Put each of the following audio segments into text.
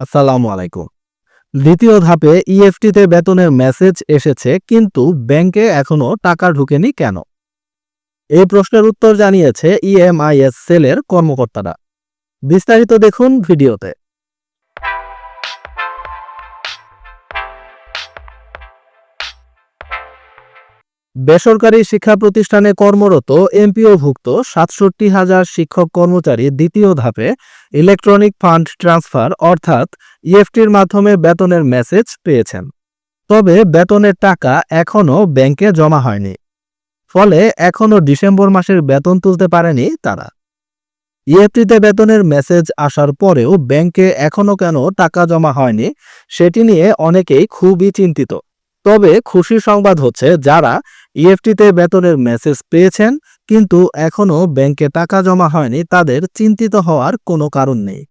আসসালামু আলাইকুম। দ্বিতীয় ধাপে ইএফটিতে বেতনের মেসেজ এসেছে, কিন্তু ব্যাংকে এখনও টাকা ঢুকেনি কেন? এই প্রশ্নের উত্তর জানিয়েছে ইএমআইএস সেলের কর্মকর্তারা। বিস্তারিত দেখুন ভিডিওতে। বেসরকারি শিক্ষা প্রতিষ্ঠানে কর্মরত এমপিওভুক্ত সাতষট্টি হাজার শিক্ষক কর্মচারী দ্বিতীয় ধাপে ইলেকট্রনিক ফান্ড ট্রান্সফার অর্থাৎ ইএফটির মাধ্যমে বেতনের মেসেজ পেয়েছেন। তবে বেতনের টাকা এখনও ব্যাংকে জমা হয়নি। ফলে এখনও ডিসেম্বর মাসের বেতন তুলতে পারেনি তারা। ইএফটিতে বেতনের মেসেজ আসার পরেও ব্যাংকে এখনও কেন টাকা জমা হয়নি সেটি নিয়ে অনেকেই খুবই চিন্তিত। তবে খুশি সংবাদ হচ্ছে, যারা ইএফটিতে বেতনের মেসেজ পেয়েছেন, কিন্তু এখনও ব্যাংকে টাকা জমা হয়নি, তাদের চিন্তিত হওয়ার কোনো কারণ নেই।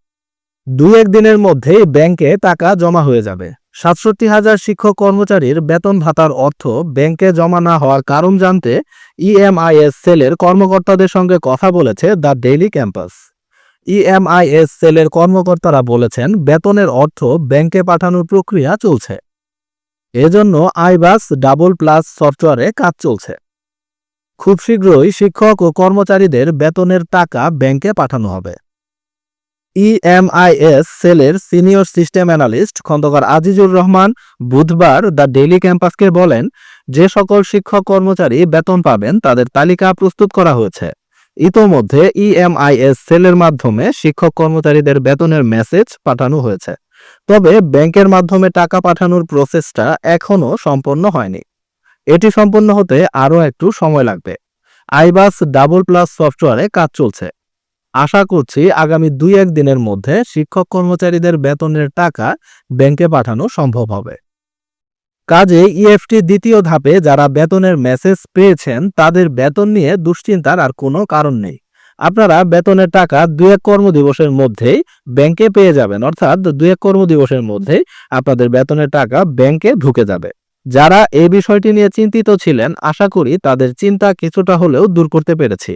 দু এক দিনের মধ্যেই ব্যাংকে টাকা জমা হয়ে যাবে। সাতষট্টি হাজার শিক্ষক কর্মচারীর বেতন ভাতার অর্থ ব্যাংকে জমা না হওয়ার কারণ জানতে ইএমআইএস সেলের কর্মকর্তাদের সঙ্গে কথা বলেছে দ্য ডেইলি ক্যাম্পাস। ইএমআইএস সেলের কর্মকর্তারা বলেছেন, বেতনের অর্থ ব্যাংকে পাঠানোর প্রক্রিয়া চলছে। এজন্য আইবাস ডাবল প্লাস সফটওয়্যারে কাজ চলছে। খুব শীঘ্রই শিক্ষক ও কর্মচারীদের বেতনের টাকা ব্যাংকে পাঠানো হবে। ইএমআইএস সেলের senior system analyst Khandakar Azizur Rahman বুধবার দ্য ডেইলি ক্যাম্পাসকে বলেন, যে সকল শিক্ষক কর্মচারী বেতন পাবেন তাদের তালিকা প্রস্তুত করা হয়েছে। ইতোমধ্যে ইএমআইএস সেলের মাধ্যমে শিক্ষক কর্মচারীদের বেতনের মেসেজ পাঠানো হয়েছে। তবে ব্যাংকের মাধ্যমে টাকা পাঠানোর প্রসেসটা এখনও সম্পন্ন হয়নি। এটি সম্পন্ন হতে আরও একটু সময় লাগবে। আইবাস ডাবল প্লাস সফটওয়্যারে কাজ চলছে। আশা করছি আগামী দুই এক দিনের মধ্যে শিক্ষক কর্মচারীদের বেতনের টাকা ব্যাংকে পাঠানো সম্ভব হবে। কাজে ইএফটি দ্বিতীয় ধাপে যারা বেতনের মেসেজ পেয়েছেন, তাদের বেতন নিয়ে দুশ্চিন্তার আর কোনো কারণ নেই। আপনারা বেতনের টাকা দুই এক কর্মদিবসের মধ্যেই ব্যাংকে পেয়ে যাবেন। অর্থাৎ দুই এক কর্মদিবসের মধ্যেই আপনাদের বেতনের টাকা ব্যাংকে ঢুকে যাবে। যারা এই বিষয়টি নিয়ে চিন্তিত ছিলেন, আশা করি তাদের চিন্তা কিছুটা হলেও দূর করতে পেরেছি।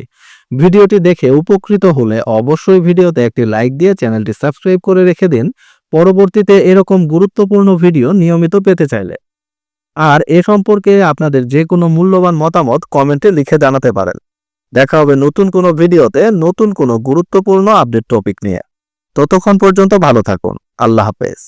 ভিডিওটি দেখে উপকৃত হলে অবশ্যই ভিডিওতে একটি লাইক দিয়ে চ্যানেলটি সাবস্ক্রাইব করে রেখে দিন। পরবর্তীতে এরকম গুরুত্বপূর্ণ ভিডিও নিয়মিত পেতে চাইলে। আর এ সম্পর্কে আপনাদের যে কোনো মূল্যবান মতামত কমেন্টে লিখে জানাতে পারেন। দেখা হবে নতুন কোনো ভিডিওতে নতুন কোনো গুরুত্বপূর্ণ আপডেট টপিক নিয়ে। ততক্ষণ পর্যন্ত ভালো থাকুন। আল্লাহ হাফেজ।